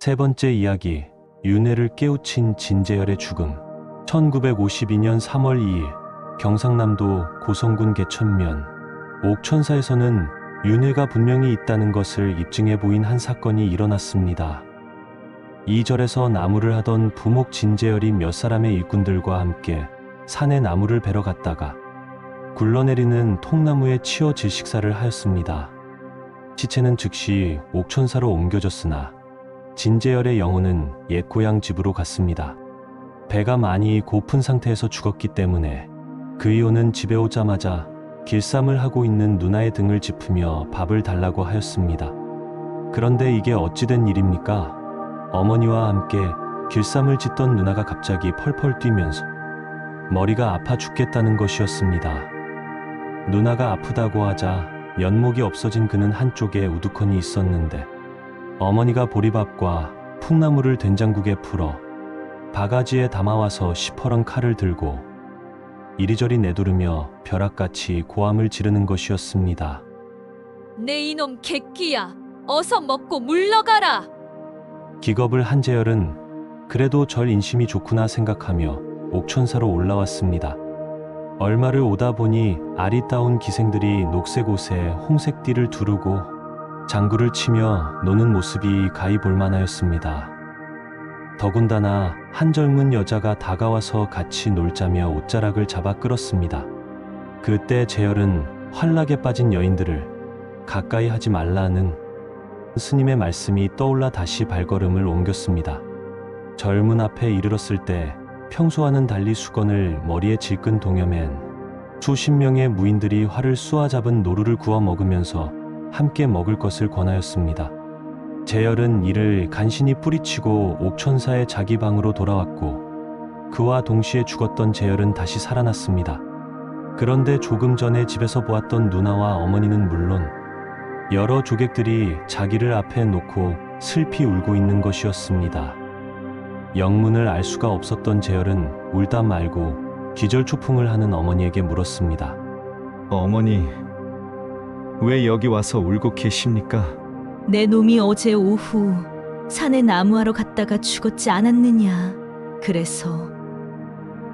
세 번째 이야기, 윤회를 깨우친 진재열의 죽음. 1952년 3월 2일, 경상남도 고성군 개천면, 옥천사에서는 윤회가 분명히 있다는 것을 입증해 보인 한 사건이 일어났습니다. 이 절에서 나무를 하던 부목 진재열이 몇 사람의 일꾼들과 함께 산에 나무를 베러 갔다가 굴러내리는 통나무에 치어 질식사를 하였습니다. 시체는 즉시 옥천사로 옮겨졌으나 진재열의 영혼은 옛 고향 집으로 갔습니다. 배가 많이 고픈 상태에서 죽었기 때문에 그 이호는 집에 오자마자 길쌈을 하고 있는 누나의 등을 짚으며 밥을 달라고 하였습니다. 그런데 이게 어찌된 일입니까? 어머니와 함께 길쌈을 짓던 누나가 갑자기 펄펄 뛰면서 머리가 아파 죽겠다는 것이었습니다. 누나가 아프다고 하자 면목이 없어진 그는 한쪽에 우두커니 있었는데 어머니가 보리밥과 풍나무를 된장국에 풀어 바가지에 담아와서 시퍼런 칼을 들고 이리저리 내두르며 벼락같이 고함을 지르는 것이었습니다. 내 이놈 객기야. 어서 먹고 물러가라. 기겁을 한 재열은 그래도 절 인심이 좋구나 생각하며 옥천사로 올라왔습니다. 얼마를 오다 보니 아리따운 기생들이 녹색 옷에 홍색 띠를 두르고 장구를 치며 노는 모습이 가히 볼만하였습니다. 더군다나 한 젊은 여자가 다가와서 같이 놀자며 옷자락을 잡아 끌었습니다. 그때 재열은 환락에 빠진 여인들을 가까이 하지 말라는 스님의 말씀이 떠올라 다시 발걸음을 옮겼습니다. 젊은 앞에 이르렀을 때 평소와는 달리 수건을 머리에 질끈 동여맨 수십 명의 무인들이 활을 쏘아 잡은 노루를 구워 먹으면서 함께 먹을 것을 권하였습니다. 재열은 이를 간신히 뿌리치고 옥천사의 자기 방으로 돌아왔고 그와 동시에 죽었던 재열은 다시 살아났습니다. 그런데 조금 전에 집에서 보았던 누나와 어머니는 물론 여러 조객들이 자기를 앞에 놓고 슬피 울고 있는 것이었습니다. 영문을 알 수가 없었던 재열은 울다 말고 기절초풍을 하는 어머니에게 물었습니다. 어머니, 왜 여기 와서 울고 계십니까? 내 놈이 어제 오후 산에 나무하러 갔다가 죽었지 않았느냐. 그래서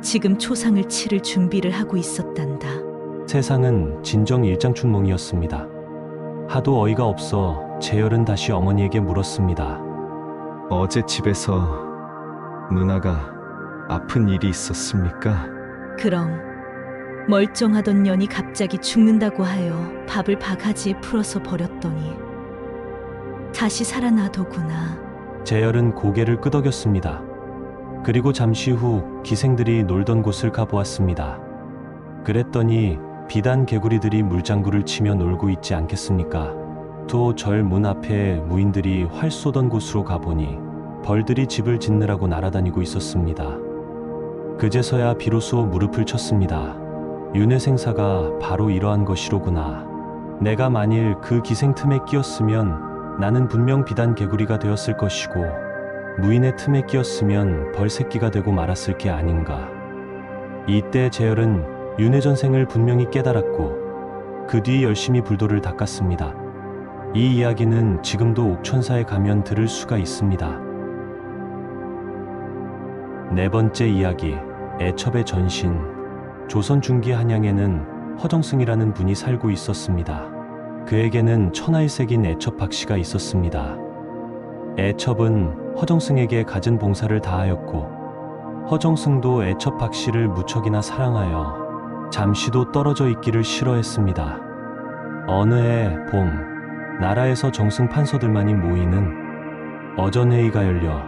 지금 초상을 치를 준비를 하고 있었단다. 세상은 진정 일장춘몽이었습니다. 하도 어이가 없어 재열은 다시 어머니에게 물었습니다. 어제 집에서 누나가 아픈 일이 있었습니까? 그럼 멀쩡하던 년이 갑자기 죽는다고 하여 밥을 바가지에 풀어서 버렸더니 다시 살아나더구나. 재열은 고개를 끄덕였습니다. 그리고 잠시 후 기생들이 놀던 곳을 가보았습니다. 그랬더니 비단 개구리들이 물장구를 치며 놀고 있지 않겠습니까? 또 절 문 앞에 무인들이 활 쏘던 곳으로 가보니 벌들이 집을 짓느라고 날아다니고 있었습니다. 그제서야 비로소 무릎을 쳤습니다. 윤회 생사가 바로 이러한 것이로구나. 내가 만일 그 기생 틈에 끼었으면 나는 분명 비단 개구리가 되었을 것이고 무인의 틈에 끼었으면 벌새끼가 되고 말았을 게 아닌가. 이때 재열은 윤회 전생을 분명히 깨달았고 그 뒤 열심히 불도를 닦았습니다. 이 이야기는 지금도 옥천사에 가면 들을 수가 있습니다. 네 번째 이야기, 애첩의 전신. 조선 중기 한양에는 허정승이라는 분이 살고 있었습니다. 그에게는 천하일색인 애첩 박씨가 있었습니다. 애첩은 허정승에게 갖은 봉사를 다하였고 허정승도 애첩 박씨를 무척이나 사랑하여 잠시도 떨어져 있기를 싫어했습니다. 어느 해 봄, 나라에서 정승 판서들만이 모이는 어전회의가 열려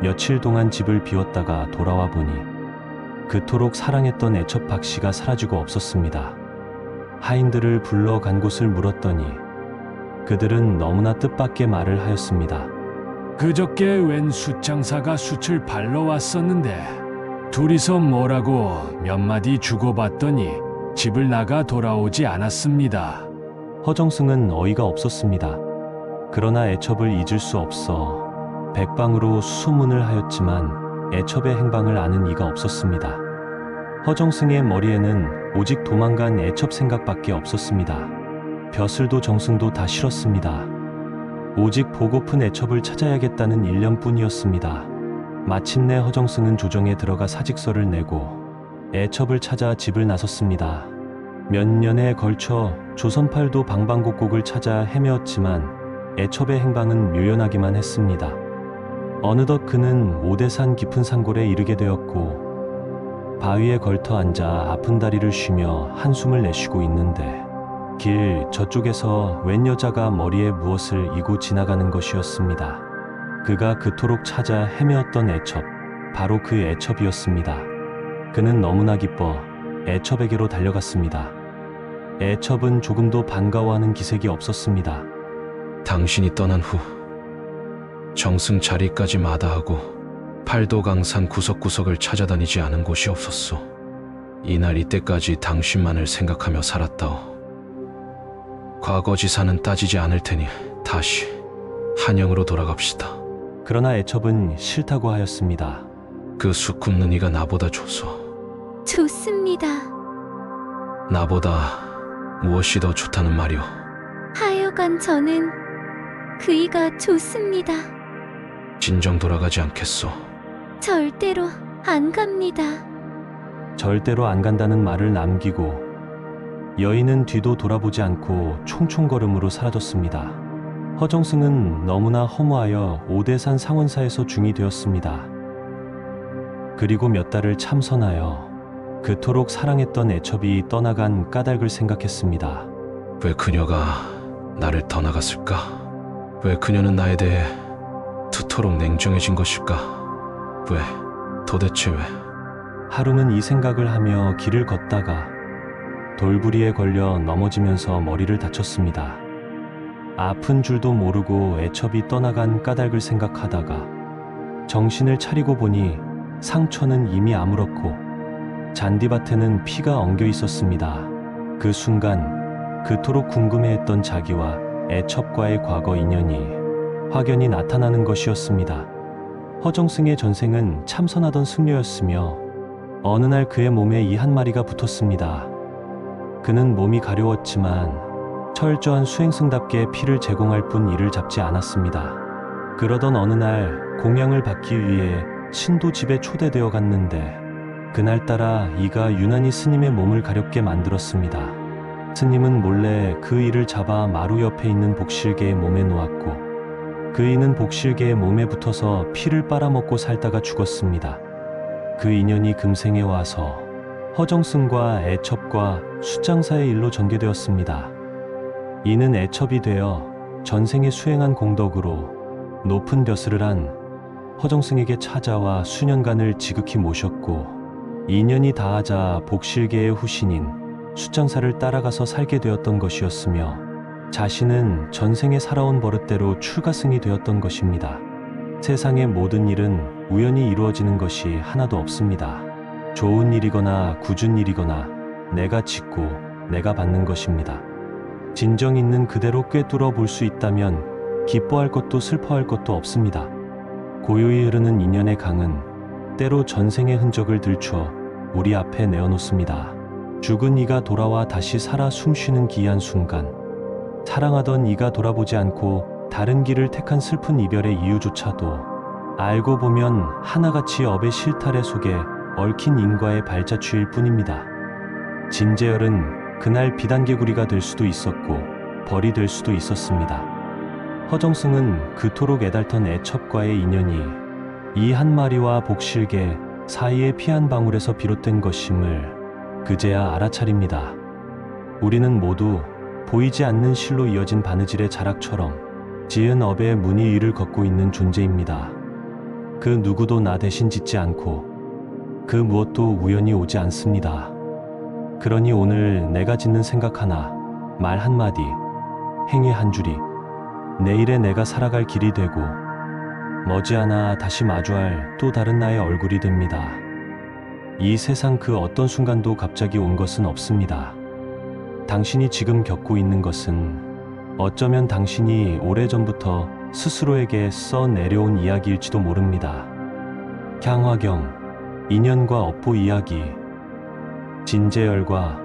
며칠 동안 집을 비웠다가 돌아와 보니 그토록 사랑했던 애첩 박 씨가 사라지고 없었습니다. 하인들을 불러 간 곳을 물었더니 그들은 너무나 뜻밖의 말을 하였습니다. 그저께 웬 숫장사가 숯을 발러 왔었는데 둘이서 뭐라고 몇 마디 주고받더니 집을 나가 돌아오지 않았습니다. 허정승은 어이가 없었습니다. 그러나 애첩을 잊을 수 없어 백방으로 수소문을 하였지만 애첩의 행방을 아는 이가 없었습니다. 허정승의 머리에는 오직 도망간 애첩 생각밖에 없었습니다. 벼슬도 정승도 다 싫었습니다. 오직 보고픈 애첩을 찾아야겠다는 일념뿐이었습니다. 마침내 허정승은 조정에 들어가 사직서를 내고 애첩을 찾아 집을 나섰습니다. 몇 년에 걸쳐 조선팔도 방방곡곡을 찾아 헤매었지만 애첩의 행방은 묘연하기만 했습니다. 어느덧 그는 오대산 깊은 산골에 이르게 되었고 바위에 걸터 앉아 아픈 다리를 쉬며 한숨을 내쉬고 있는데 길 저쪽에서 웬 여자가 머리에 무엇을 이고 지나가는 것이었습니다. 그가 그토록 찾아 헤매었던 애첩, 바로 그 애첩이었습니다. 그는 너무나 기뻐 애첩에게로 달려갔습니다. 애첩은 조금도 반가워하는 기색이 없었습니다. 당신이 떠난 후 정승 자리까지 마다하고 팔도 강산 구석구석을 찾아다니지 않은 곳이 없었소. 이날 이때까지 당신만을 생각하며 살았다오. 과거 지사는 따지지 않을 테니 다시 한영으로 돌아갑시다. 그러나 애첩은 싫다고 하였습니다. 그 수쿰는 이가 나보다 좋소. 좋습니다. 나보다 무엇이 더 좋다는 말이오. 하여간 저는 그이가 좋습니다. 진정 돌아가지 않겠소. 절대로 안 갑니다. 절대로 안 간다는 말을 남기고 여인은 뒤도 돌아보지 않고 총총걸음으로 사라졌습니다. 허정승은 너무나 허무하여 오대산 상원사에서 중이 되었습니다. 그리고 몇 달을 참선하여 그토록 사랑했던 애첩이 떠나간 까닭을 생각했습니다. 왜 그녀가 나를 떠나갔을까? 왜 그녀는 나에 대해 두토록 냉정해진 것일까? 왜? 도대체 왜? 하루는 이 생각을 하며 길을 걷다가 돌부리에 걸려 넘어지면서 머리를 다쳤습니다. 아픈 줄도 모르고 애첩이 떠나간 까닭을 생각하다가 정신을 차리고 보니 상처는 이미 아물었고 잔디밭에는 피가 엉겨 있었습니다. 그 순간 그토록 궁금해했던 자기와 애첩과의 과거 인연이 확연히 나타나는 것이었습니다. 허정승의 전생은 참선하던 승려였으며 어느 날 그의 몸에 이 한 마리가 붙었습니다. 그는 몸이 가려웠지만 철저한 수행승답게 피를 제공할 뿐 이를 잡지 않았습니다. 그러던 어느 날 공양을 받기 위해 신도 집에 초대되어 갔는데 그날따라 이가 유난히 스님의 몸을 가렵게 만들었습니다. 스님은 몰래 그 이를 잡아 마루 옆에 있는 복실개의 몸에 놓았고 그 이는 복실개의 몸에 붙어서 피를 빨아먹고 살다가 죽었습니다. 그 인연이 금생에 와서 허정승과 애첩과 숫장사의 일로 전개되었습니다. 이는 애첩이 되어 전생에 수행한 공덕으로 높은 벼슬을 한 허정승에게 찾아와 수년간을 지극히 모셨고 인연이 다하자 복실계의 후신인 숫장사를 따라가서 살게 되었던 것이었으며 자신은 전생에 살아온 버릇대로 출가승이 되었던 것입니다. 세상의 모든 일은 우연히 이루어지는 것이 하나도 없습니다. 좋은 일이거나 굳은 일이거나 내가 짓고 내가 받는 것입니다. 진정 있는 그대로 꿰뚫어 볼 수 있다면 기뻐할 것도 슬퍼할 것도 없습니다. 고요히 흐르는 인연의 강은 때로 전생의 흔적을 들추어 우리 앞에 내어놓습니다. 죽은 이가 돌아와 다시 살아 숨쉬는 기이한 순간, 사랑하던 이가 돌아보지 않고 다른 길을 택한 슬픈 이별의 이유조차도 알고 보면 하나같이 업의 실타래 속에 얽힌 인과의 발자취일 뿐입니다. 진재열은 그날 비단개구리가 될 수도 있었고 벌이 될 수도 있었습니다. 허정승은 그토록 애달던 애첩과의 인연이 이 한 마리와 복실개 사이의 피 한 방울에서 비롯된 것임을 그제야 알아차립니다. 우리는 모두 보이지 않는 실로 이어진 바느질의 자락처럼 지은 업의 무늬 위를 걷고 있는 존재입니다. 그 누구도 나 대신 짓지 않고 그 무엇도 우연히 오지 않습니다. 그러니 오늘 내가 짓는 생각 하나, 말 한마디, 행위 한 줄이 내일의 내가 살아갈 길이 되고 머지않아 다시 마주할 또 다른 나의 얼굴이 됩니다. 이 세상 그 어떤 순간도 갑자기 온 것은 없습니다. 당신이 지금 겪고 있는 것은 어쩌면 당신이 오래전부터 스스로에게 써 내려온 이야기일지도 모릅니다. 향화경, 인연과 업보 이야기, 진재열과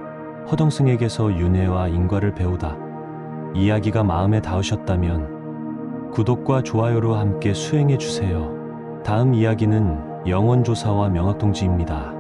허정승에게서 윤회와 인과를 배우다. 이야기가 마음에 닿으셨다면 구독과 좋아요로 함께 수행해 주세요. 다음 이야기는 영원조사와 명학동지입니다.